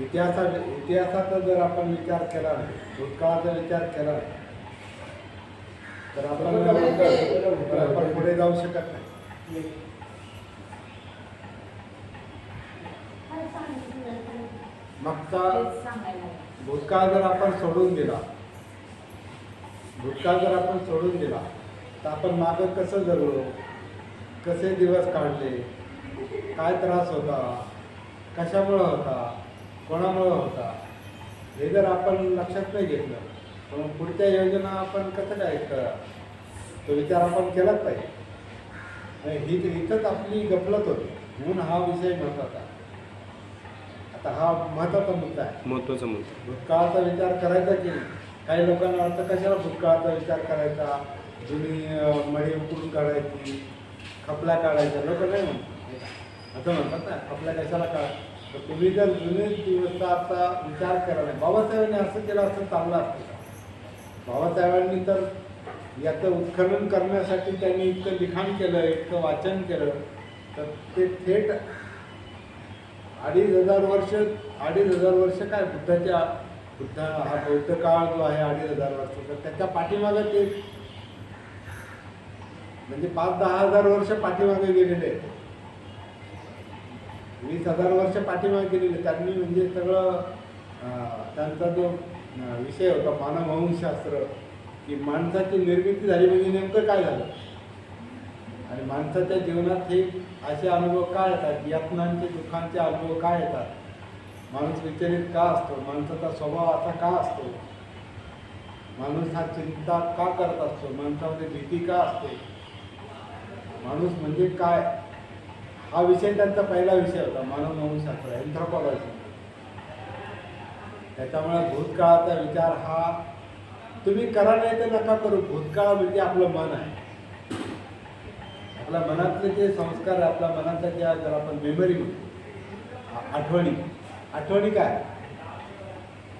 इतिहासा इतिहासाचा जर आपण विचार केला नाही भूतकाळाचा विचार केला नाही तर आपण आपण पुढे जाऊ शकत नाही. मागचा भूतकाळ जर आपण सोडून दिला भूतकाळ जर आपण सोडून दिला तर आपण मागं कसं जगलो कसे दिवस काढले? काय त्रास होता? कशामुळं होता? कोणामुळं होता? हे जर आपण लक्षात नाही घेतलं मग पुढच्या योजना आपण कसं काय करा? तो विचार आपण केलाच पाहिजे. ही इथंच आपली गफलत होती. म्हणून हा विषय महत्त्वाचा आता हा महत्त्वाचा मुद्दा आहे. महत्वाचं मुद्दा. भूतकाळाचा विचार करायचा की काही लोकांना वाटतं कशाला भूतकाळाचा विचार करायचा? जुनी मळी उकळून काढायची खपल्या काढायच्या लोक नाही म्हणतात? असं म्हणतात ना खपल्या कशाला काढ? तर तुम्ही जर जुने दिवसाचा विचार करायला बाबासाहेबांनी असं केलं असं चांगलं असतं बाबासाहेबांनी तर याचं उत्खनन करण्यासाठी त्यांनी इतकं लिखाण केलं इतकं वाचन केलं तर ते थेट अडीच हजार वर्ष अडीच हजार वर्ष काय बुद्धाच्या बुद्ध हा बौद्ध काळ जो आहे अडीच हजार वर्ष. तर त्याच्या पाठीमागं ते म्हणजे पाच दहा हजार वर्ष पाठीमागे गेलेले आहेत. वीस हजार वर्ष पाठीमागे केलेले त्यांनी म्हणजे सगळं त्यांचा जो विषय होता मानववंशशास्त्र की माणसाची निर्मिती झाली म्हणजे नेमकं काय झालं? आणि माणसाच्या जीवनात हे असे अनुभव काय येतात? यातनांचे दुःखांचे अनुभव काय येतात? माणूस विचलित का असतो? माणसाचा स्वभाव असा का असतो? माणूस हा चिंता का करत असतो? माणसामध्ये भीती का असते? माणूस म्हणजे काय? हा विषय त्यांचा पहिला विषय होता मानव नवशास्त्र एन्थ्रोपॉलॉजी त्याच्यामुळे भूतकाळाचा विचार हा तुम्ही करा नाही तर नका करू भूतकाळ म्हणजे आपलं मन आहे. आपल्या मनातले जे संस्कार आहे आपल्या मनातल्या ज्या जर आपण मेमरी आठवणी. आठवणी काय?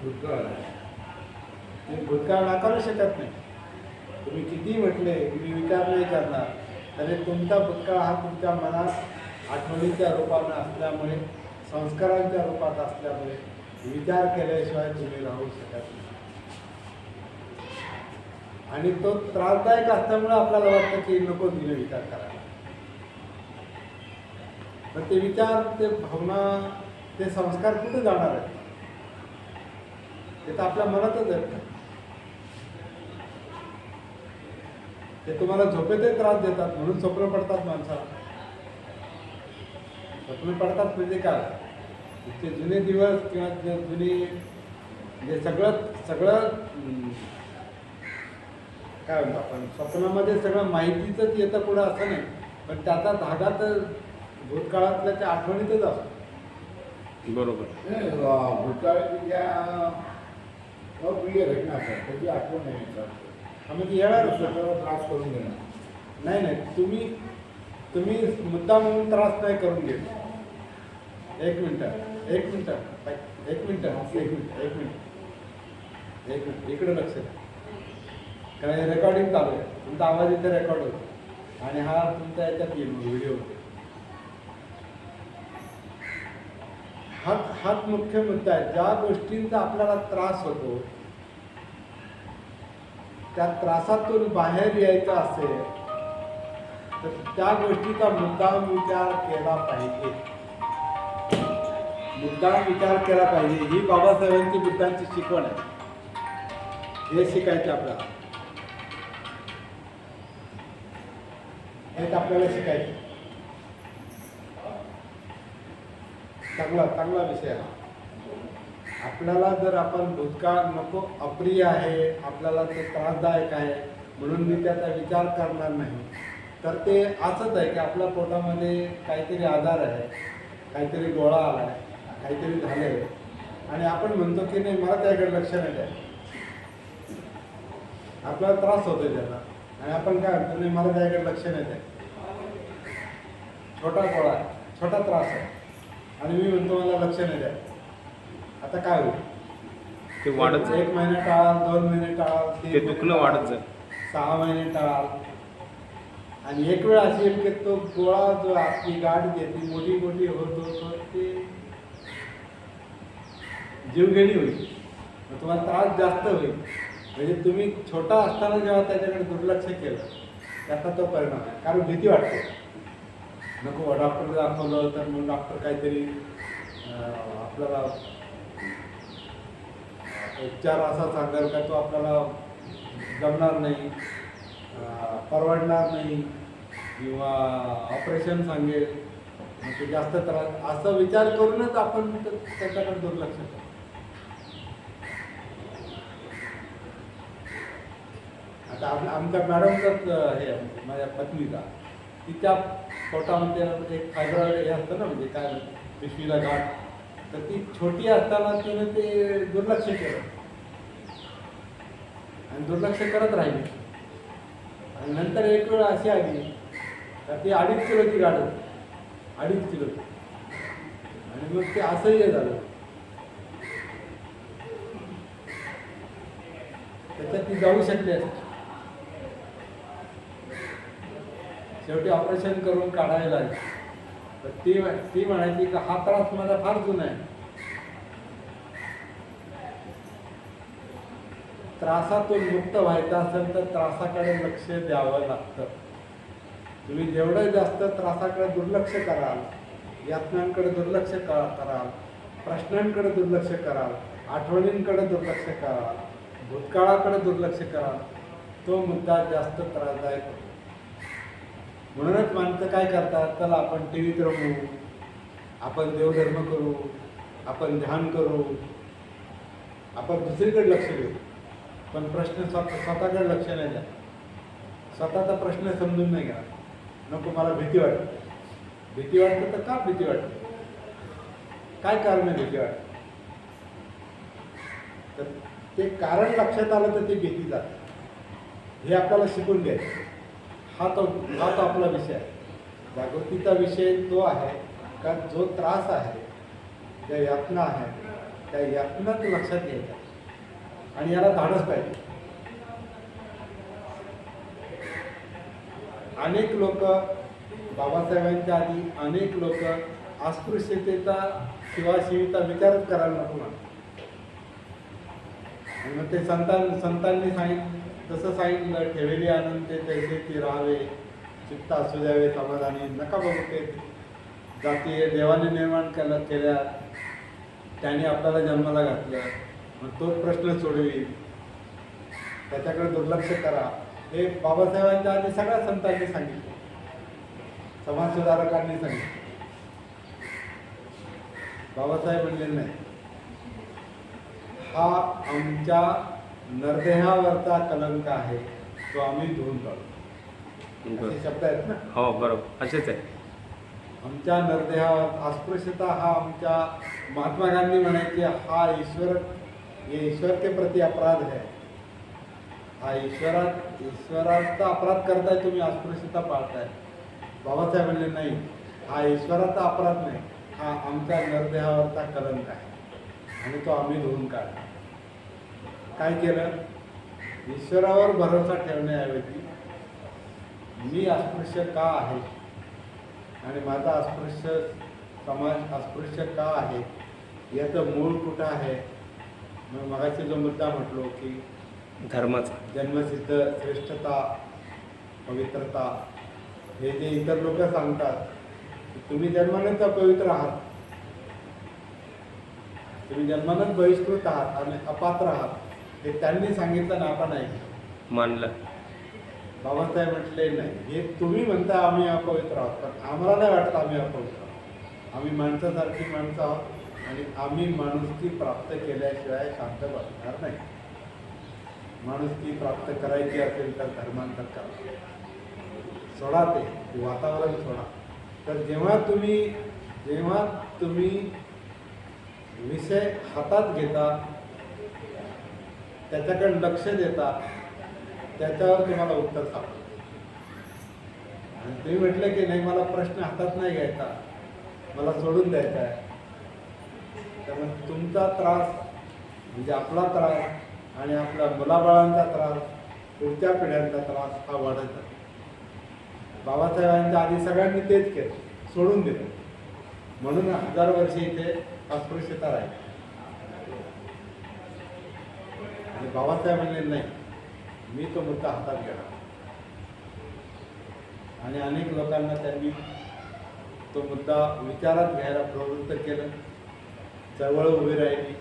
भूतकाळ. आहे भूतकाळ नाकारू शकत नाही. तुम्ही किती म्हटले तुम्ही विचार नाही करणार तरी तुमचा भूतकाळ हा तुमच्या मनात आठवणीच्या रूपानं असल्यामुळे संस्कारांच्या रूपात असल्यामुळे विचार केल्याशिवाय तुम्ही राहू शकत नाही. आणि तो त्रासदायक असल्यामुळे आपल्याला वाटतं की नको तिने विचार करायला पण ते विचार ते भावना ते संस्कार कुठे जाणार आहेत? ते तर आपल्या मनातच आहेत ते तुम्हाला झोपेतही त्रास देतात म्हणून स्वप्न पडतात माणसाला. स्वप्न पडतात म्हणजे काय? ते जुने दिवस किंवा जुनी म्हणजे सगळं सगळं काय म्हणतो आपण स्वप्नामध्ये सगळं माहितीचंच येतं पुढं असं नाही. पण त्याचा धागा तर भूतकाळातल्या त्या आठवणीतच असतो. बरोबर. भूतकाळाची ज्या अप्रिय घटना असतात त्याची आठवण. हा म्हणजे येणारच ना. स्वतःला त्रास करून घेणं नाही नाही तुम्ही तुम्ही मुद्दा म्हणून त्रास नाही करून घेत. एक मिनटं एक मिनटं एक मिनटं एक मिनिट एक मिनिट एक मिनिट इकडं लक्ष द्या. कारण रेकॉर्डिंग चालू आहे. तुमचा आवाज इथे रेकॉर्ड होतो. आणि हा तुमचा याच्यात येईल व्हिडिओ हाच हाच मुख्य मुद्दा आहे. ज्या गोष्टींचा आपल्याला त्रास होतो त्या त्रासातून बाहेर यायचं असेल तर त्या गोष्टीचा मुद्दाम विचार केला पाहिजे. मुद्दाम विचार केला पाहिजे. ही बाबासाहेबांची बुद्धांची शिकवण आहे. हे शिकायचं आपल्याला. हेच आपल्याला शिकायचं. चांगला चांगला विषय हा. आपल्याला जर आपण भूतकाळ नको अप्रिय आहे आपल्याला ते त्रासदायक आहे म्हणून मी त्याचा विचार करणार नाही. तर ते असंच आहे की आपल्या पोटामध्ये काहीतरी आजार आहे काहीतरी गोळा आला आहे काहीतरी झालं आहे आणि आपण म्हणतो की नाही मला त्याकडे लक्ष नाही द्यायचं. आपल्याला त्रास होतो त्याचा. आणि आपण काय म्हणतो नाही मला त्याकडे लक्ष नाही द्यायचं. छोटा गोळा आहे छोटा त्रास आहे. आणि मी म्हणतो मला लक्ष नाही द्यायचं. आता काय होईल? ते वाढत. एक महिना टाळाल दोन महिने टाळाल ते दुखणं टाळाल, वाढत जाईल. सहा महिने टाळाल. आणि एक वेळ अशी येईल की तो गोळा जो आपली गाठ घेते मोठी मोठी होत होत होत ते जीवघेणी होईल. मग तुम्हाला त्रास जास्त होईल. म्हणजे तुम्ही छोटा असताना जेव्हा त्याच्याकडे दुर्लक्ष केलं त्याचा तो परिणाम आहे. कारण भीती वाटते. नको डॉक्टर दाखवलं तर मग डॉक्टर काहीतरी आपल्याला उपचार असा सांगाल का तो आपल्याला जमणार नाही परवडणार नाही किंवा ऑपरेशन सांगेल. मग ते जास्त त्रास असा विचार करूनच आपण त्याच्याकडे दुर्लक्ष करतो. आता आम आमच्या मॅडमचाच हे माझ्या पत्नीचा. तिच्या पोटामध्ये एक फायब्रॉइड हे असतं ना म्हणजे काय पिशवीला गाठ. तर ती छोटी असताना तिने ते दुर्लक्ष केलं. आणि दुर्लक्ष करत राहिली. आणि नंतर एक वेळ अशी आली तर ती अडीच किलोची गाठ होती. अडीच किलो. आणि मग ते असह्य झालं. त्याच्यात ती जाऊ शकली असती. शेवटी ऑपरेशन करून काढायला तर ती ती म्हणायची की हा त्रास माझा फार जुना आहे. त्रासातून मुक्त व्हायचं असेल तर त्रासाकडे लक्ष द्यावं लागतं. तुम्ही जेवढं जास्त त्रासाकडे दुर्लक्ष कराल यातनांकडे दुर्लक्ष कराल प्रश्नांकडे दुर्लक्ष कराल आठवणींकडे दुर्लक्ष कराल भूतकाळाकडे दुर्लक्ष कराल तो मुद्दा जास्त त्रासदायक होतो. म्हणूनच माणसं काय करतात? चला आपण टी व्हीत रमू आपण देवधर्म करू आपण ध्यान करू आपण दुसरीकडे लक्ष देऊ. पण प्रश्न स्वतः स्वतःकडे लक्ष नाही द्या स्वतःचा प्रश्न समजून नाही घ्या नको मला भीती वाटते. भीती वाटते तर का भीती वाटते? काय कारण आहे भीती वाटते? तर ते कारण लक्षात आलं तर ती भीती जाते. हे आपल्याला शिकून घ्यायचं हा तो हा तो आपला विषय आहे. जागृतीचा विषय तो आहे का जो त्रास आहे त्या यातना आहे त्या यातनात लक्षात घ्यायचा. आणि याला धाडस पाहिजे. अनेक लोक बाबासाहेबांच्या आधी अनेक लोक अस्पृश्यतेचा शिवाशिवीचा विचारच करायला नको म्हणतात. मग ते संतान संतांनी सांगितलं तसं सांगितलं ठेवेली आनंद ते तैसे ती राहावे चित्त असू द्यावे समाधानी नका बघू ते. जाती देवाने निर्माण केल्या केल्या त्याने आपल्याला जन्माला घातलं. मग तोच प्रश्न सोडवी. त्याच्याकडे दुर्लक्ष करा. हे बाबासाहेबांच्या आधी सगळ्या संतांनी सांगितलं. समाज सुधारकांनी सांगितलं. बाबासाहेब म्हणले नाही. हा आमच्या नरदेहावरचा कलंक आहे तो आम्ही धुवून काढू. बरं. असे शब्द आहेत ना? हो बरोबर. असेच आहे. आमच्या नरदेहावर अस्पृश्यता हा आमच्या महात्मा गांधी म्हणायचे हा ईश्वर ये ईश्वर के प्रति अपराध है हा ईश्वरात ईश्वराचा अपराध करताय तुम्ही अस्पृश्यता पाळताय. बाबासाहेब म्हणले नाही हा ईश्वराचा अपराध नाही हा आमच्या नरदेहावरचा कलंक आहे. आणि तो आम्ही धुवून काढला. काय केलं? ईश्वरावर भरोसा ठेवण्याऐवजी मी अस्पृश्य का आहे? आणि माझा अस्पृश्य समाज अस्पृश्य का आहे? याचं मूळ कुठं आहे? मग मगाशी जो मुद्दा म्हटलो की धर्माचा. जन्मसिद्ध श्रेष्ठता पवित्रता हे जे इतर लोक सांगतात की तुम्ही जन्मानेच अपवित्र आहात. तुम्ही जन्मानच बहिष्कृत आहात आणि अपात्र आहात. हे त्यांनी सांगितलं ना आपण ऐकलं. मानलं. बाबासाहेब म्हटले नाही हे तुम्ही म्हणता आम्ही अपवित्र आहोत पण आम्हाला नाही वाटत आम्ही अपवित्र आहोत. आम्ही माणसासारखी माणसं आहोत आणि आम्ही माणुसकी प्राप्त केल्याशिवाय शांत बसणार नाही. माणुसकी प्राप्त करायची असेल तर धर्मांतर करा. सोडा ते ते वातावरण सोडा. तर जेव्हा तुम्ही जेव्हा तुम्ही विषय हातात घेता त्याच्याकडे लक्ष देता त्याच्यावर तुम्हाला उत्तर सापडेल आणि तुम्ही म्हटलं की नाही मला प्रश्न हातात नाही घ्यायचा. मला सोडून द्यायचा आहे. त्यामुळे तुमचा त्रास म्हणजे आपला त्रास आणि आपल्या मुलाबाळांचा त्रास पुढच्या पिढ्यांचा त्रास हा वाढत जातो बाबासाहेबांच्या आधी सगळ्यांनी तेच केलं सोडून दिलं. म्हणून हजार वर्षे इथे अस्पृश्यता राहिली आणि बाबासाहेब म्हणले नाही. मी तो मुद्दा हातात घेणार. आणि अनेक लोकांना त्यांनी तो मुद्दा विचारात घ्यायला प्रवृत्त केलं. चळवळ उभी राहिली.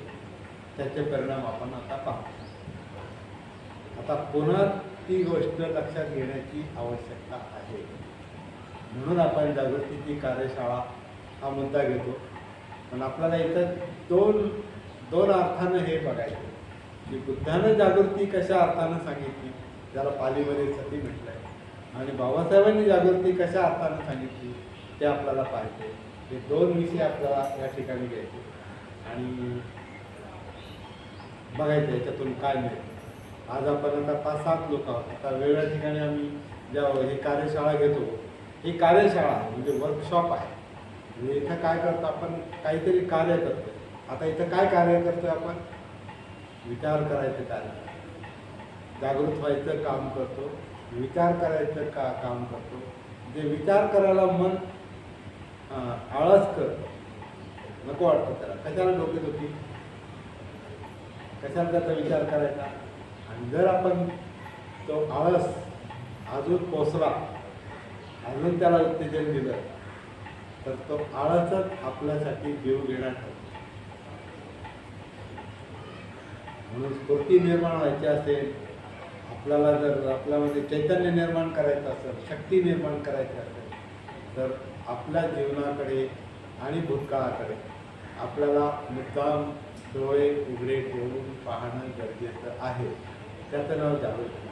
त्याचे परिणाम आपण आता पाहतो आता पुन्हा ती गोष्ट लक्षात घेण्याची आवश्यकता आहे. म्हणून आपण जागृतीची कार्यशाळा हा मुद्दा घेतो. पण आपल्याला इथं दोन दोन अर्थानं हे बघायचं. की बुद्धानं जागृती कशा अर्थानं सांगितली ज्याला पालीमध्ये सती म्हटलंय. आणि बाबासाहेबांनी जागृती कशा अर्थानं सांगितली ते आपल्याला पाहिजे हे दोन विषय आपल्याला या ठिकाणी घ्यायचे. आणि बघायचं याच्यातून काय मिळेल. आज आपण आता पाच सात लोक आहोत. आता वेगळ्या ठिकाणी आम्ही ज्या ही कार्यशाळा घेतो ही कार्यशाळा म्हणजे वर्कशॉप आहे. म्हणजे इथं काय करतो आपण? काहीतरी कार्य करतो आता इथं काय कार्य करतो आपण? विचार करायचं कार्य जागृत व्हायचं काम करतो. विचार करायचं का काम करतो? जे विचार करायला मन आळस करतो नको वाटतं त्याला. कशाला डोकेदुखी कशाला त्याचा विचार करायचा? आणि जर आपण तो आळस अजून पोचला अजून त्याला उत्तेजन दिलं तर तो आळसच आपल्यासाठी जीव ठरतो. म्हणून स्फूर्ती निर्माण व्हायची असेल आपल्याला जर आपल्यामध्ये चैतन्य निर्माण करायचं असेल शक्ती निर्माण करायची असेल तर आपल्या जीवनाकडे आणि भूतकाळाकडे आपल्याला मुद्दाम डोळे उघडे ठेवून पाहणं गरजेचं आहे. त्याचं नाव जागृती.